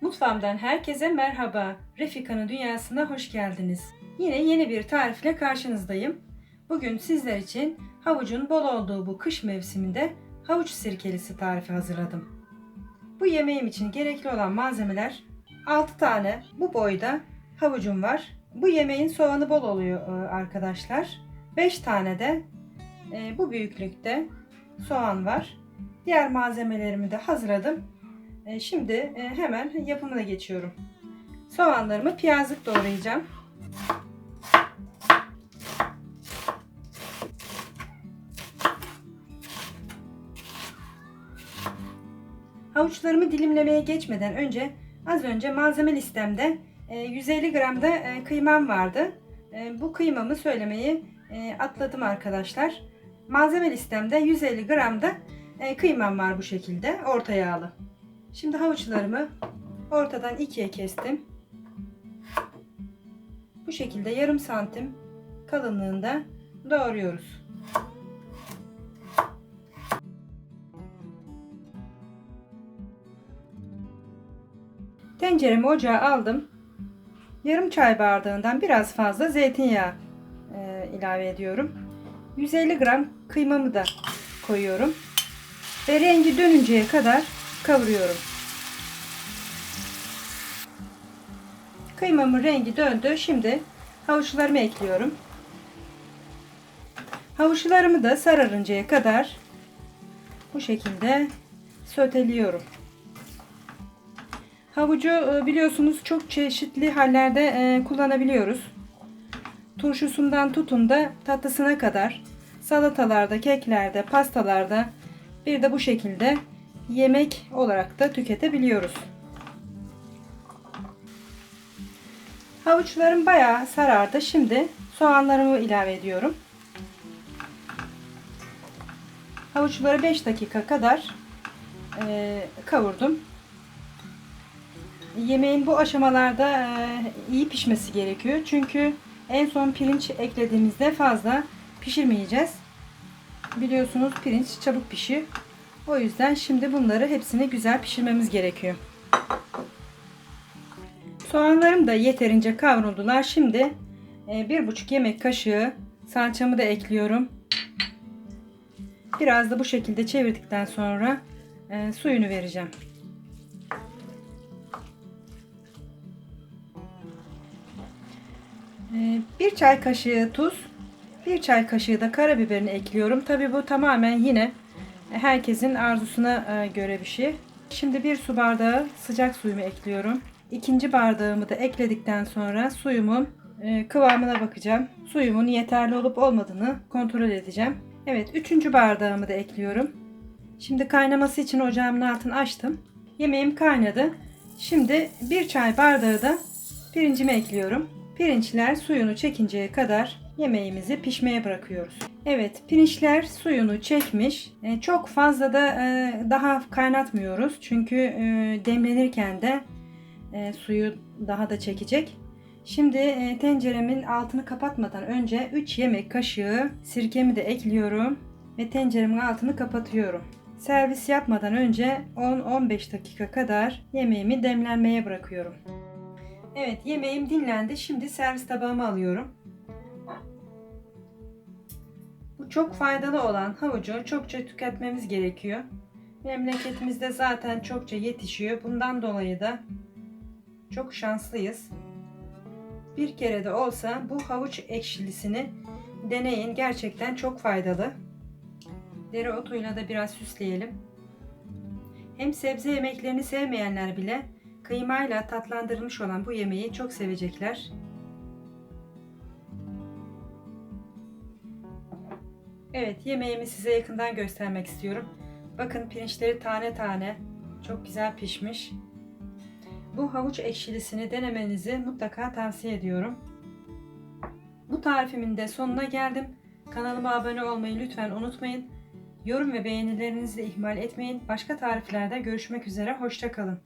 Mutfağımdan herkese merhaba. Refika'nın dünyasına hoş geldiniz. Yine yeni bir tarifle karşınızdayım. Bugün sizler için havucun bol olduğu bu kış mevsiminde havuç sirkelisi tarifi hazırladım. Bu yemeğim için gerekli olan malzemeler 6 tane bu boyda havucum var. Bu yemeğin soğanı bol oluyor e, arkadaşlar. 5 tane de e, bu büyüklükte soğan var. Diğer malzemelerimi de hazırladım. E, Şimdi e, hemen yapımına geçiyorum. Soğanlarımı piyazlık doğrayacağım. Havuçlarımı dilimlemeye geçmeden önce az önce malzeme listemde e, 150 gram da e, kıymam vardı. E, Bu kıymamı söylemeyi e, atladım arkadaşlar. Malzeme listemde 150 gram da e, kıymam var bu şekilde orta yağlı. Şimdi havuçlarımı ortadan ikiye kestim. Bu şekilde yarım santim kalınlığında doğruyoruz. Tenceremi ocağa aldım. Yarım çay bardağından biraz fazla zeytinyağı e, ilave ediyorum. 150 gram kıymamı da koyuyorum. Ve rengi dönünceye kadar kavuruyorum. Kıymamın rengi döndü. Şimdi havuçlarımı ekliyorum. Havuçlarımı da sararıncaya kadar bu şekilde söteliyorum. Havucu e, biliyorsunuz çok çeşitli hallerde e, kullanabiliyoruz. Turşusundan tutun da tatlısına kadar salatalarda, keklerde, pastalarda bir de bu şekilde yemek olarak da tüketebiliyoruz. Havuçlarım bayağı sarardı. Şimdi soğanlarımı ilave ediyorum. Havuçları 5 dakika kadar e, kavurdum. Yemeğin bu aşamalarda e, iyi pişmesi gerekiyor. Çünkü en son pirinç eklediğimizde fazla pişirmeyeceğiz. Biliyorsunuz pirinç çabuk pişiyor. O yüzden şimdi bunları hepsini güzel pişirmemiz gerekiyor. Soğanlarım da yeterince kavruldular. Şimdi e, bir buçuk yemek kaşığı salçamı da ekliyorum. Biraz da bu şekilde çevirdikten sonra e, suyunu vereceğim. E, bir çay kaşığı tuz, bir çay kaşığı da karabiberini ekliyorum. Tabi bu tamamen yine herkesin arzusuna göre bir şey. Şimdi bir su bardağı sıcak suyumu ekliyorum. İkinci bardağımı da ekledikten sonra suyumun kıvamına bakacağım. Suyumun yeterli olup olmadığını kontrol edeceğim. Evet, üçüncü bardağımı da ekliyorum. Şimdi kaynaması için ocağımın altını açtım. Yemeğim kaynadı. Şimdi bir çay bardağı da pirincimi ekliyorum. Pirinçler suyunu çekinceye kadar yemeğimizi pişmeye bırakıyoruz. Evet pirinçler suyunu çekmiş. E, çok fazla da e, daha kaynatmıyoruz. Çünkü e, demlenirken de e, suyu daha da çekecek. Şimdi e, tenceremin altını kapatmadan önce 3 yemek kaşığı sirkemi de ekliyorum. Ve tenceremin altını kapatıyorum. Servis yapmadan önce 10-15 dakika kadar yemeğimi demlenmeye bırakıyorum. Evet yemeğim dinlendi. Şimdi servis tabağıma alıyorum. Çok faydalı olan havucu çokça tüketmemiz gerekiyor. Memleketimizde zaten çokça yetişiyor. Bundan dolayı da çok şanslıyız. Bir kere de olsa bu havuç ekşilisini deneyin. Gerçekten çok faydalı. Dereotuyla da biraz süsleyelim. Hem sebze yemeklerini sevmeyenler bile kıymayla tatlandırılmış olan bu yemeği çok sevecekler. Evet yemeğimi size yakından göstermek istiyorum. Bakın pirinçleri tane tane çok güzel pişmiş. Bu havuç ekşilisini denemenizi mutlaka tavsiye ediyorum. Bu tarifimin de sonuna geldim. Kanalıma abone olmayı lütfen unutmayın. Yorum ve beğenilerinizi de ihmal etmeyin. Başka tariflerde görüşmek üzere. Hoşçakalın.